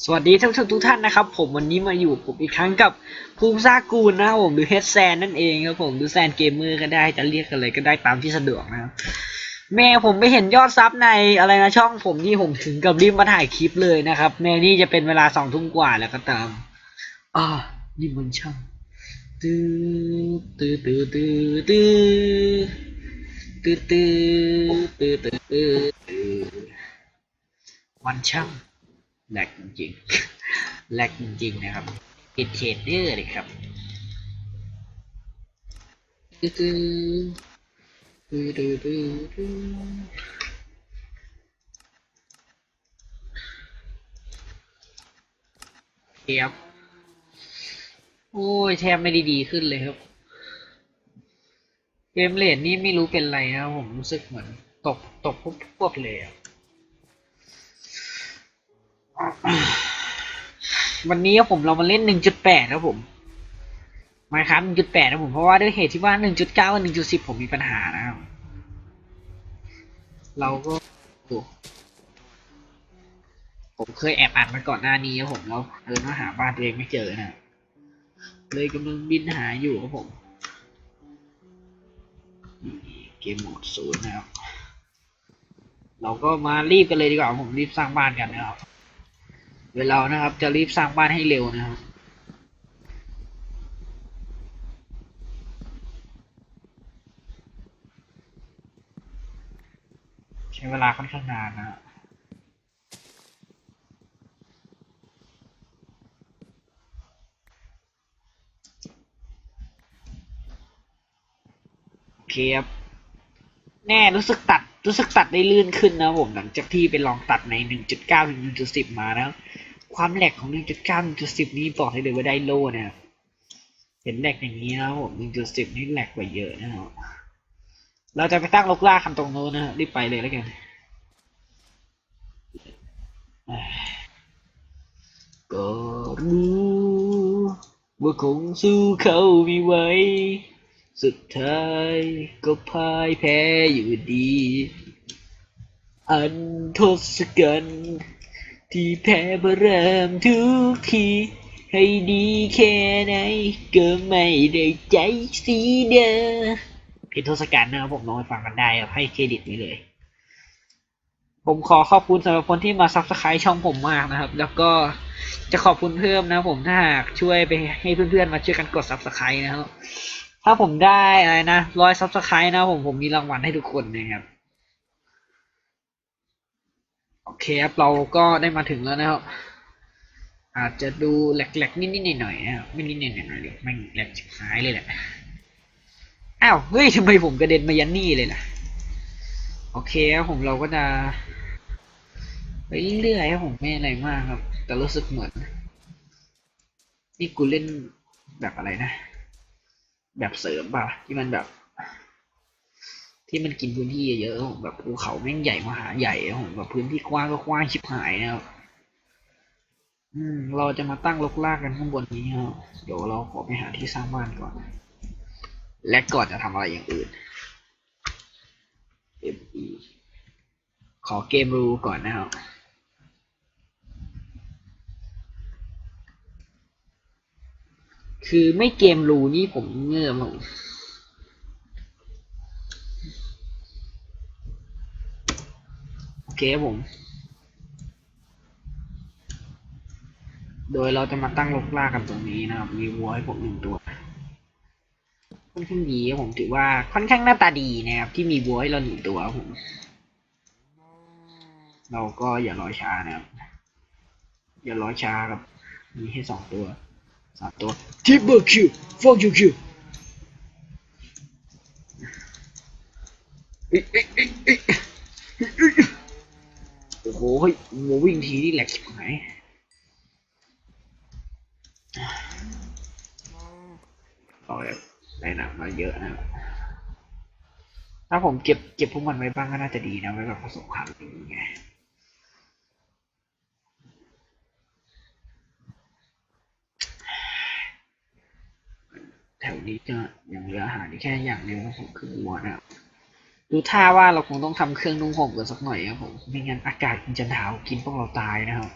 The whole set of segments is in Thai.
สวัสดีท่านผู้ชมทุกท่านนะครับ ผมวันนี้มาอยู่ผมอีกครั้งกับภูมิซากูลนะครับผมหรือเฮดแซนนั่นเองครับผมหรือแซนเกมเมอร์ก็ได้จะเรียกอะไรก็ได้ตามที่สะดวกนะครับแม่ผมไปเห็นยอดซับในอะไรนะช่องผมนี่ผมถึงกับรีบมาถ่ายคลิปเลยนะครับแม่นี่จะเป็นเวลาสองทุ่มกว่าแล้วก็ตามอ่านี่มันช่างตื้อตื้อตื้อตื้อตื้อตื้อตื้อตื้อตื้อตื้อตื้อมันช่าง แหลกจริงๆแหลกจริงๆนะครับปิดเชดเดอร์เลยครับตื้อตื้อตื้อตื้อตื้อตื้อเทียบโอ้ยแทบไม่ด้ดีขึ้นเลยครับ เกมเลนนี่ไม่รู้เป็นไรนะครับผมรู้สึกเหมือนตกตกปุ๊บปุ๊บเลยอะ วันนี้ผมเรามาเล่น 1.8ครับผมมาครับ 1.8 นะผม เพราะว่าด้วยเหตุที่ว่า 1.9 กับ 1.10 ผมมีปัญหานะครับ เราก็ผมเคยแอบอ่านมาก่อนหน้านี้ครับผมแล้วเดินมาหาบ้านตัวเองไม่เจอนะเลยกำลังบินหาอยู่ครับผม เกมโหมดศูนย์นะครับ เราก็มารีบกันเลยดีกว่าผมรีบสร้างบ้านกันนะครับ เดี๋ยวเรานะครับ จะรีบสร้างบ้านให้เร็วนะครับใช้เวลาค่อนข้างนานนะโอเคครับแน่รู้สึกตัดรู้สึกตัดได้ลื่นขึ้นนะผมหลังจากที่ไปลองตัดใน 1.9 ถึง 1.10 มานะ ความแหลกของ 1.9 1.10 นี้บอกได้เลยว่าได้โล่นะครับเห็นแหลกอย่างนี้นะครับผม 1.10 นี่แหลกกว่าเยอะนะครับเราจะไปตั้งลกล่าคันตรงโน้นนะฮะรีบไปเลยแล้วกันก็รู้ว่าคงสู้เขาไม่ไหวสุดท้ายก็พ่ายแพ้อยู่ดี อันทศกัณฐ์ ที่แพ้เพราะเริ่มทุกที ให้ดีแค่ไหนก็ไม่ได้ใจสีเดอเพลงทศกัณฐ์นะครับผมลองไปฟังกันได้ครับให้เครดิตไว้เลย ผมขอขอบคุณสำหรับคนที่มาซับสไครต์ช่องผมมากนะครับ แล้วก็จะขอบคุณเพิ่มนะผมถ้าหากช่วยไปให้เพื่อนๆมาช่วยกันกดซับสไครต์นะครับ ถ้าผมได้อะไรนะร้อยซับสไครต์นะผมผมมีรางวัลให้ทุกคนนะครับ โอเคครับเราก็ได้มาถึงแล้วนะครับ อาจจะดูแหลกๆ นิดๆหน่อยๆนะครับไม่นิดๆหน่อยๆหรอกแม่แหลกหายเลยแหละอ้าวเฮ้ยทำไมผมกระเด็นมายันนี่เลยล่ะ โอเคครับผมเราก็จะไปเรื่อยๆครับผมไม่อะไรมากครับ แต่รู้สึกเหมือนนี่กูเล่นแบบอะไรนะ แบบเสริมป่ะที่มันแบบ ที่มันกินพื้นที่เยอะผมแบบภูเขาแม่งใหญ่มหาใหญ่ผมแบบพื้นที่กว้างก็กว้างชิบหายนะครับอืม เราจะมาตั้งลกลากกันข้างบนนี้ครับเดี๋ยวเราขอไปหาที่สร้างบ้านก่อน และก่อนจะทำอะไรอย่างอื่น ME ขอเกมรูก่อนนะครับคือไม่เกมรูนี่ผมเงื่อมโอ เคผม โดยเราจะมาตั้งลกลากันตรงนี้นะครับ มีวัวให้ผมหนึ่งตัวค่อนข้างดีครับผมถือว่าค่อนข้างหน้าตาดีนะครับ ที่มีวัวให้เราหนึ่งตัวผม เราก็อย่ารอช้านะครับ อย่ารอช้าครับ มีให้สองตัวสามตัวทิปเปอร์คิวฟอกยูคิวเอ้ หเฮ้ยโมวิ่งทีนี่แหลกชิบหายเอาเลยได้หนักมาเยอะนะ ถ้าผมเก็บเก็บพวกมันไว้บ้างก็น่าจะดีนะไว้แบบผสมพันอย่างเงี้ยแถวนี้จะยังเหลืออาหารแค่อย่างเดียวครับผมคือวัวนะครับ ดูท่าว่าเราคงต้องทำเครื่องนุ่งห่มกันสักหน่อยครับผมไม่งั้นอากาศมันจะหนาวกินพวกเราตายนะครับ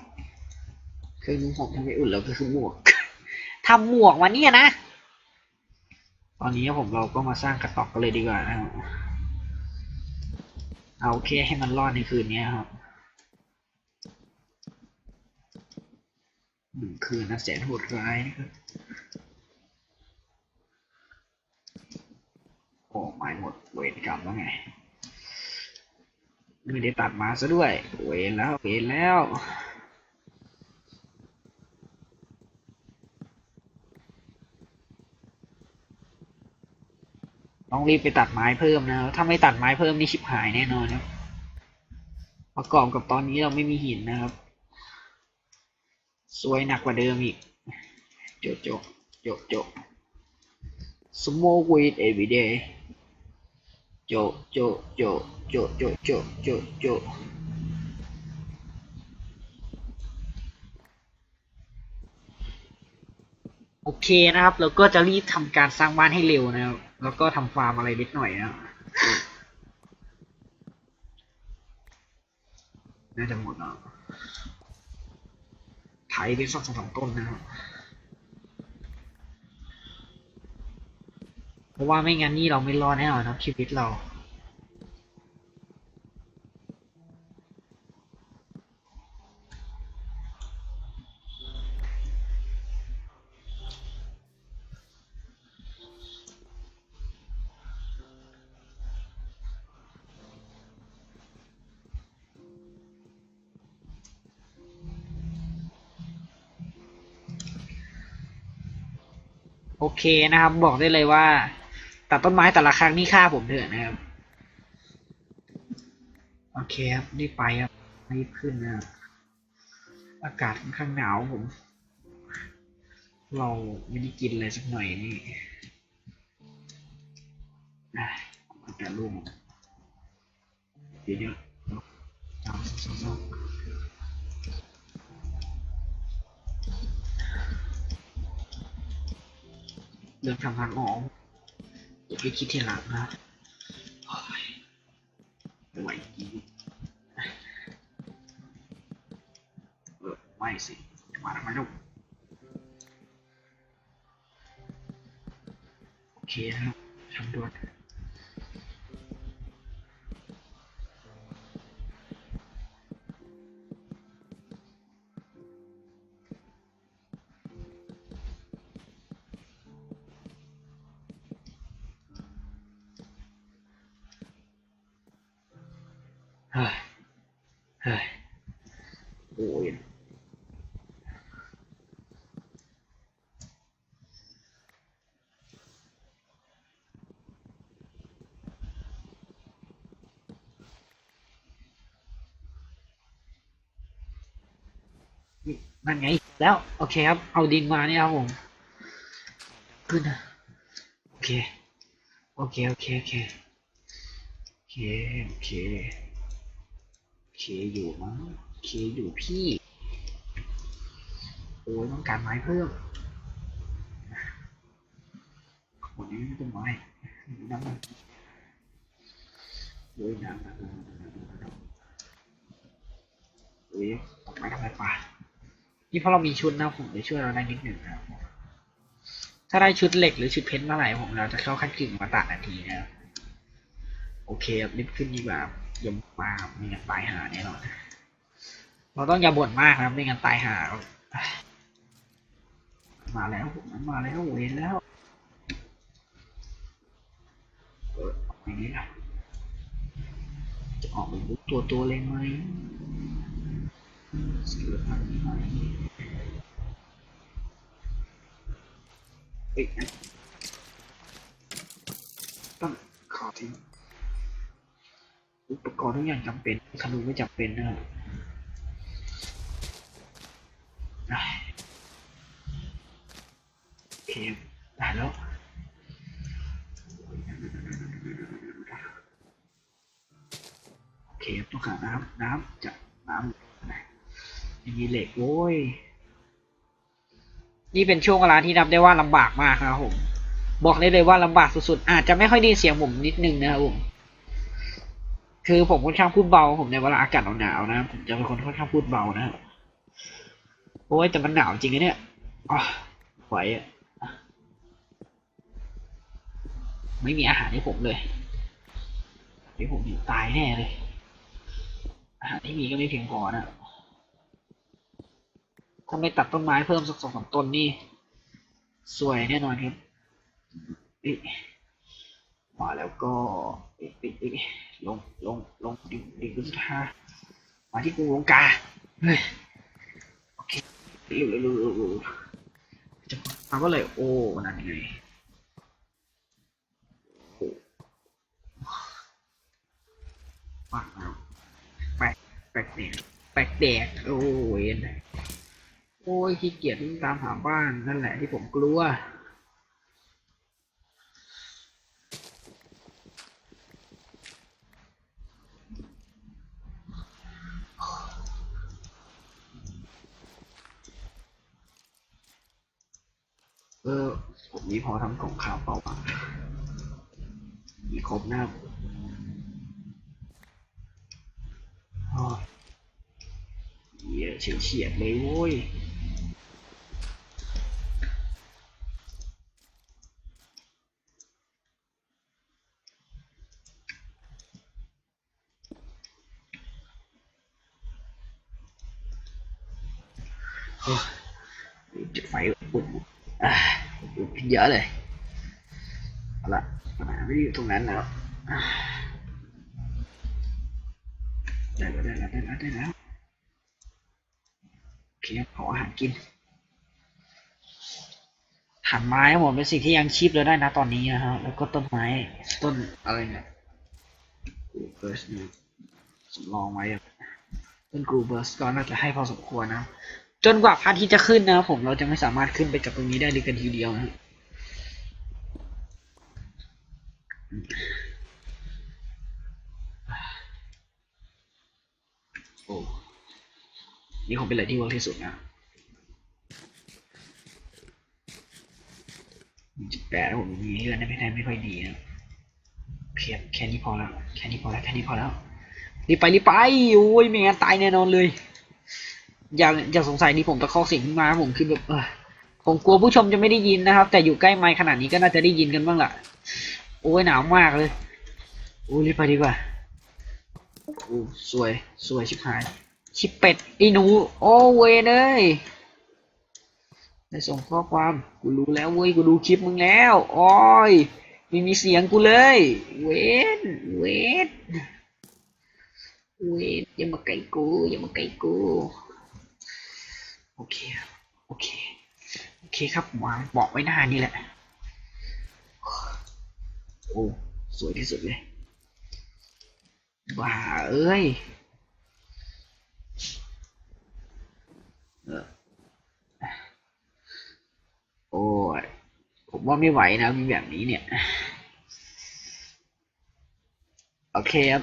เครื่องนุ่งห่มที่ไม่อุ่นแล้วก็คือหมวกทำหมวกมาเนี่ยนะ ตอนนี้ผมเราก็มาสร้างกระตอกกันเลยดีกว่านะครับเอาแค่ให้มันรอดในคืนนี้ครับหนึ่งคืนนะแสนโหดร้ายนะครับ โอ้ไม่หมดเวรกรรมแล้วไงไม่ได้ตัดมาซะด้วย เวรแล้วเวรแล้วต้องรีบไปตัดไม้เพิ่มนะครับถ้าไม่ตัดไม้เพิ่มนี่ชิบหายแน่นอนครับประกอบกับตอนนี้เราไม่มีหินนะครับสวยหนักกว่าเดิมอีกโจโจโจโจ smoke weed every day โจโจโจโจโจโจโจโจโอเคนะครับเราก็จะรีบทำการสร้างบ้านให้เร็วนะครับ แล้วก็ทำฟาร์มอะไรนิดหน่อยนะน่าจะหมดแล้วไถไปสักสองต้นนะครับ เพราะว่าไม่งั้นนี่เราไม่รอดแน่นอนครับชีวิตเราโอเคนะครับ บอกได้เลยว่า ตัดต้นไม้แต่ละครั้งนี่ฆ่าผมเถอะนะครับ โอเคครับรีบไปครับรีบขึ้นนะครับ อากาศค่อนข้างหนาวผม เราไม่ได้กินเลยสักหน่อยนี่อะอากาศรุ่งเดี๋ยวเดี๋ยวเอาสองสองเรื่องทำทางออก อย่าไปคิดทีหลังนะโอ้ยไม่ไหวจริงเออไม่สิจะมาทำไมลูกโอเคนะครับทำด่วน โอ้ยนั่นไงแล้ว โอเคครับ เอาดินมาเนี่ยครับผมขึ้นนะโอเค โอเค โอเค โอเค โอเค โอเค เคอยู่มั้งเคอยู่พี่ โอ้ยต้องการไม้เพิ่มวันนี้ต้นไม้น้ำมันโอ้ยน้ำน้ำน้ำน้ำน้ำน้ำโอ้ยตกไม้ทำไมป่ะนี่เพราะเรามีชุดนะผมจะช่วยเราได้นิดหนึ่งนะครับถ้าได้ชุดเหล็กหรือชุดเพชรเมื่อไหร่ผมเราจะเข้าขั้นกึ่งมาตัดนาทีนะครับโอเครับรีบขึ้นดีกว่า ย่ามาไม่งั้นตายหาแน่นอนเราต้องอย่าบ่นมากนะครับไม่งั้นตายหามาแล้วผมมันมาแล้วเวนแล้วเออออกอย่างนี้นะจะออกเป็นบุกตัวตัวเล็กไหมสกิลพันไหมเอ้ยต้องขอทิ้ง อุปกรณ์ทุกอย่างจำเป็นธนูไม่จำเป็นนะครับได้โอเคได้แล้วโอเคต้องการน้ำน้ำจะน้ำนะอย่างนี้เหล็กโว้ยนี่เป็นช่วงเวลาที่นับได้ว่าลำบากมากนะครับผมบอกได้เลยว่าลำบากสุดๆอาจจะไม่ค่อยได้เสียงผมนิดนึงนะครับผม คือผมค่อนข้างพูดเบา ผมในเวลาอากาศหนาวๆนะผมจะเป็นคนค่อนข้างพูดเบานะครับโอ้ยแต่มันหนาวจริงนะเนี่ยอะไหวอะไม่มีอาหารให้ผมเลยเดี๋ยวผมอยู่ตายแน่เลย อาหารที่มีก็ไม่เพียงพอนะถ้าไม่ตัดต้นไม้เพิ่มสักสองสามต้นนี่สวยแน่นอนครับอิมาแล้วก็อิอิอิ ลงลงลงดิ่งดิ่งสุดท้ามาที่กรุงลงกาเฮ้ยโอเคเร็วเร็วเร็วเร็วเร็วจะมาก็เลยโอ้นั่นไงโอ้ปักแล้วแปลกแปลกแดกแปลกแดกโอ้ยโอ้ยขี้เกียจวิ่งตามหาบ้านนั่นแหละที่ผมกลัว เออผมนี้พอทำของข่าวเปล่าวะมีครบหน้าเหี้ยอะเฉียดเลยโว้ย โอ้ยจุดไฟอุ่นๆอ่าอุ่นขึ้นเยอะเลยเอาละไม่ได้อยู่ตรงนั้นแล้วได้แล้วได้แล้วได้แล้วได้แล้วโอเคขออาหารกินหันไม้ครับผมเป็นสิ่งที่ยังชีพเราได้นะตอนนี้นะฮะแล้วก็ต้นไม้ต้นอะไรเนี่ยกูเบิร์สเนี่ยสำรองไว้ต้นกูเบิร์สก็น่าจะให้พอสมควรนะ จนกว่าพระอาทิตย์จะขึ้นนะครับผมเราจะไม่สามารถขึ้นไปจากตรงนี้ได้เลยกันทีเดียวนะ โอ้นี่คงเป็นอะไรที่เวิร์กที่สุดนะจุดแปดแล้วผมมีเลือดไม่ได้ไม่ค่อยดีนะเพียบแค่นี้พอแล้ว แค่นี้พอแล้ว แค่นี้พอแล้วรีบไปรีบไป โอ้ยไม่งั้นตายแน่นอนเลย อย่าอย่าสงสัยนี่ผมตะคอกเสียงมาผมคือแบบผมกลัวผู้ชมจะไม่ได้ยินนะครับ แต่อยู่ใกล้ไมค์ขนาดนี้ก็น่าจะได้ยินกันบ้างล่ะ โอ้ยหนาวมากเลยโอ้ยรีบไปดีกว่าโอ้สวยสวยชิบหาย ชิบเป็ดไอ้หนู โอ้เวยเอ้ยได้ส่งข้อความกูรู้แล้วเว้ยกูดูคลิปมึงแล้วโอ้ยไม่มีเสียงกูเลย เวนเวนเวนอย่ามาใกลกูอย่ามาใกลกูโอเคโอเคโอเคครับวางบอกไว้หน้านี่แหละ โอ้สวยที่สุดเลยบ้าเอ้ยโอ้ยผมว่าไม่ไหวนะมีแบบนี้เนี่ย โอเคครับ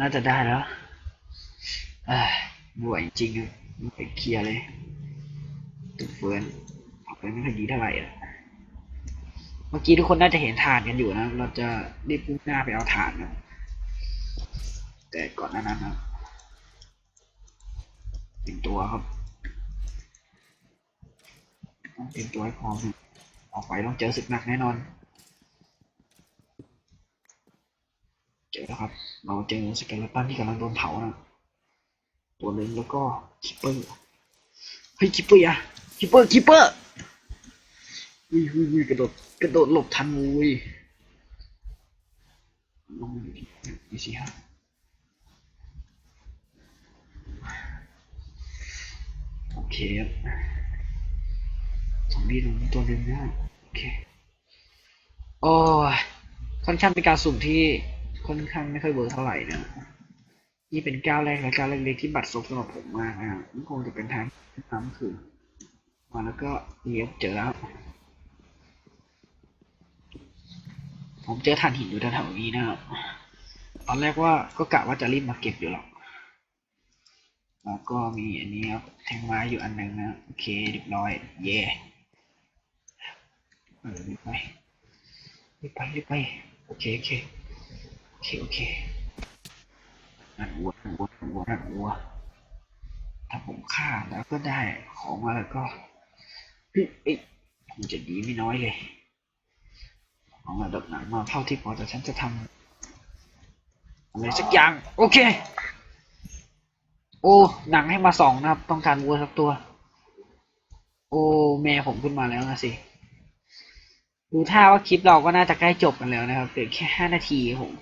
น่าจะได้แล้วเอ้ยไม่ไหวจริงไม่ไปเคลียร์เลย ตุกเฟิร์นออกไปไม่ค่อยดีเท่าไหร่อะ เมื่อกี้ทุกคนน่าจะเห็นฐานกันอยู่นะ เราจะรีบพุ่งหน้าไปเอาฐานนะแต่ก่อนหน้านั้นนะเตรียมตัวครับต้องเตรียมตัวให้พร้อมออกไปต้องเจอศึกหนักแน่นอน เจอแล้วครับ เราเจอสเกเลตันที่กำลังโดนเผานะตัวหนึ่งแล้วก็คิปเปอร์เฮ้ยคิปเปอร์อะคิปเปอร์คิปเปอร์ อุ้ยอุ้ยอุ้ยกระโดดกระโดดหลบทันอุ้ยลงดูดิดูสิฮะโอเคครับซอมบี้ตรงนี้ตัวหนึ่งนะโอเคโอ้ค่อนข้างเป็นการสุ่มที่ค่อนข้างไม่ค่อยเวิร์กเท่าไหร่นะนี่เป็นก้าวแรกและก้าวเล็กๆที่บัตรซบสำหรับผมมากนะครับมันคงจะเป็นทางน้ำคือมาแล้วก็เลี้ยวเจอแล้ว ผมเจอถ่านหินอยู่แถวๆนี้นะครับ ตอนแรกว่าก็กะว่าจะรีบมาเก็บอยู่หรอก แล้วก็มีอันนี้ครับแทงไม้อยู่อันหนึ่งนะ โอเคเรียบร้อย เย่เออรีบไปรีบไปรีบไป โอเค โอเค โอเค โอเคนั่นวัวนั่นวัวนั่นวัวนั่นวัวถ้าผมฆ่าแล้วก็ได้ของมาแล้วก็เฮ้ยเอ้ยมันจะดีไม่น้อยเลย เอาระดับหนังมาเท่าที่พอแต่ฉันจะทำอะไรสักอย่าง โอเค โอ้หนังให้มาสองนะครับ ต้องการวัวสักตัว โอ้แม่ผมขึ้นมาแล้วนะสิดูท่าว่าคลิปเราก็น่าจะใกล้จบกันแล้วนะครับเหลือแค่ห้านาทีครับผม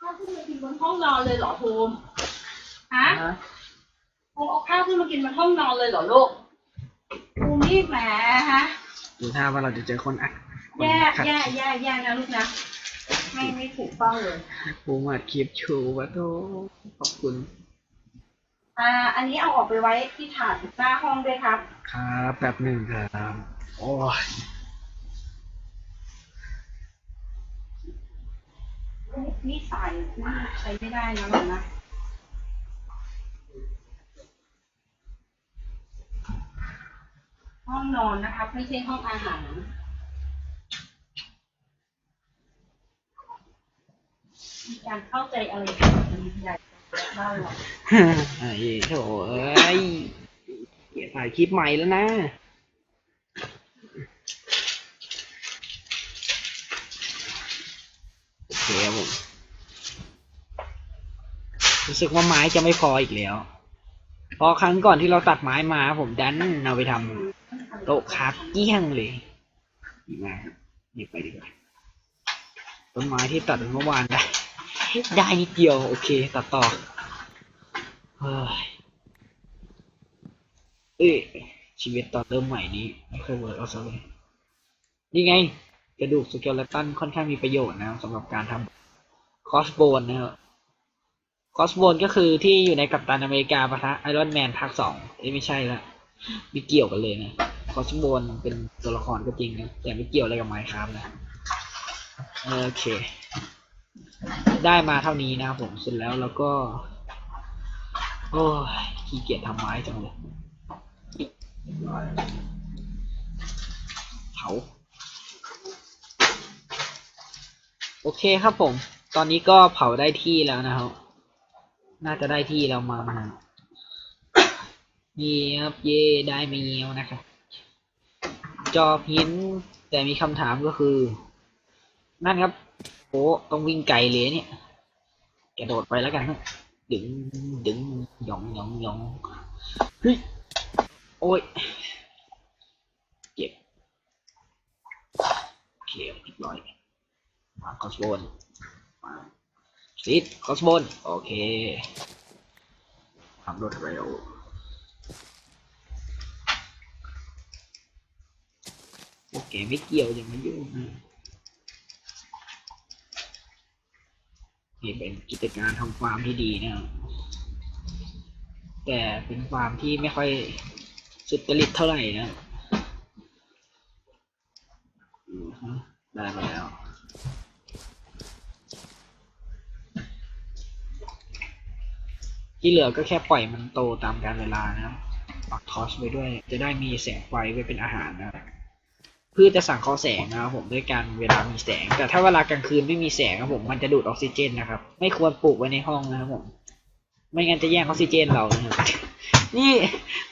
ข้าวขึ้นมากินบนห้องนอนเลยเหรอภูมิฮะภูมิเอาข้าวขึ้นมากินบนห้องนอนเลยเหรอลูกภูมินี่แหมฮะดูท่าว่าเราจะเจอคนอัด คนแย่ขัดแย่แย่แย่นะลูกนะ ไม่ไม่ถูกต้องเลย ผมอัดคลิปชูวะโตขอบคุณอ่า อันนี้เอาออกไปไว้ที่ถาดหน้าห้องด้วยครับ ครับแป๊บหนึ่งครับ โอ้ยนี่ใส่นี่ใช้ไม่ได้นะลูกนะห้องนอนนะครับ ไม่ใช่ห้องอาหาร การเข้าใจอะไรมันใหญ่เล่าหรอกไอ้โถเอ้ยเกียถ่ายคลิปใหม่แล้วนะ โอเคครับผม รู้สึกว่าไม้จะไม่พออีกแล้ว พอครั้งก่อนที่เราตัดไม้มา ผมดันเอาไปทำโต๊ะคราฟเกี้ยงเลยดีมากหยิบไปดีกว่าต้นไม้ที่ตัดเมื่อวานได้ ได้นิดเดียว โอเค ตัดต่อเฮ้ยเอ้ยชีวิตตอนเริ่มใหม่นี้ไม่เคยเวิร์กเอาซะเลยนี่ไง กระดูกสเกเลตันค่อนข้างมีประโยชน์นะสำหรับการทำคอสโบนนะครับคอสโบนก็คือที่อยู่ในกัปตันอเมริกาปะทะไอรอนแมนภาคสองเอ้ไม่ใช่ละม่เกี่ยวกันเลยนะคอสโบนเป็นตัวละครก็จริงนะแต่ไม่เกี่ยวอะไรกับไมค์ครับนะโอเค ได้มาเท่านี้นะครับผมเสร็จแล้วแล้วก็ โอ้ยขี้เกียจทำไม้จังเลยเผาโอเคครับผม ตอนนี้ก็เผาได้ที่แล้วนะครับ น่าจะได้ที่แล้วมามาเยี่ยบเย่ได้ไม่เงี้ยวนะครับ จอบหินแต่มีคำถามก็คือ นั่นครับ อ้ต้องวิ่งไกลเลยเนี่ยกระโดดไปแล้วกันนะดึงดึงหยองหยองหยองเฮ้ยโอ้ยเจ็บโอเคเรียบร้อยมาคอสโบนมาซิดคอสโบนโอเคทำรวดเร็วโอเคไม่เกี่ยวอย่ามายุ่ง นี่เป็นกิจการทำฟาร์มที่ดีนะครับแต่เป็นฟาร์มที่ไม่ค่อยสุดจริตเท่าไหร่นะได้มาแล้ว ที่เหลือก็แค่ปล่อยมันโตตามกาลเวลานะบปักทอสไว้ด้วย จะได้มีแสงไฟไว้เป็นอาหารนะครับ พืชจะสั่งเคอแสงนะครับผมด้วยการเวลามีแสง แต่ถ้าเวลากลางคืนไม่มีแสงครับผมมันจะดูดออกซิเจนนะครับ ไม่ควรปลูกไว้ในห้องนะครับผม ไม่งั้นจะแย่งออกซิเจนเรานะครับนี่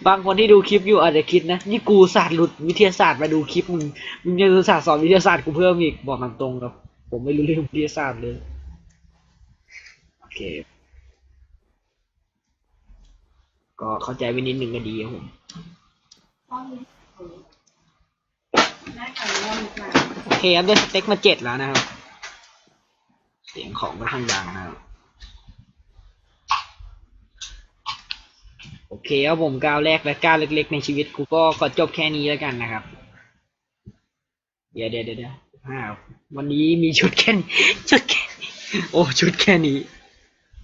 บางคนที่ดูคลิปอยู่อาจจะคิดนะ นี่กูศาสตร์หลุดวิทยาศาสตร์มาดูคลิปมึงมึงยังศาสตร์สอนวิทยาศาสตร์กูเพิ่มอีกบอกตรงๆครับ ผมไม่รู้เรื่องวิทยาศาสตร์เลยโอเค ก็เข้าใจไว้นิดนึงก็ดีครับผม โอเคครับได้สเต็กมาเจ็ดแล้วนะครับ เสียงของก็ข้างดังนะครับ โอเคครับผมก้าวแรกและก้าวเล็ก ๆ ในชีวิตกูก็ขอจบแค่นี้แล้วกันนะครับ เดี๋ยวเดี๋ยวเดี๋ยวเดี๋ยวห้าวันนี้มีชุดแค่นี้ชุดแค่นี้โอ้ชุดแค่นี้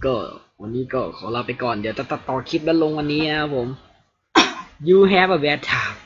ก็วันนี้ก็ขอลาไปก่อนเดี๋ยวจะตัดต่อคลิปแล้วลงวันนี้นะครับผม you have a bad time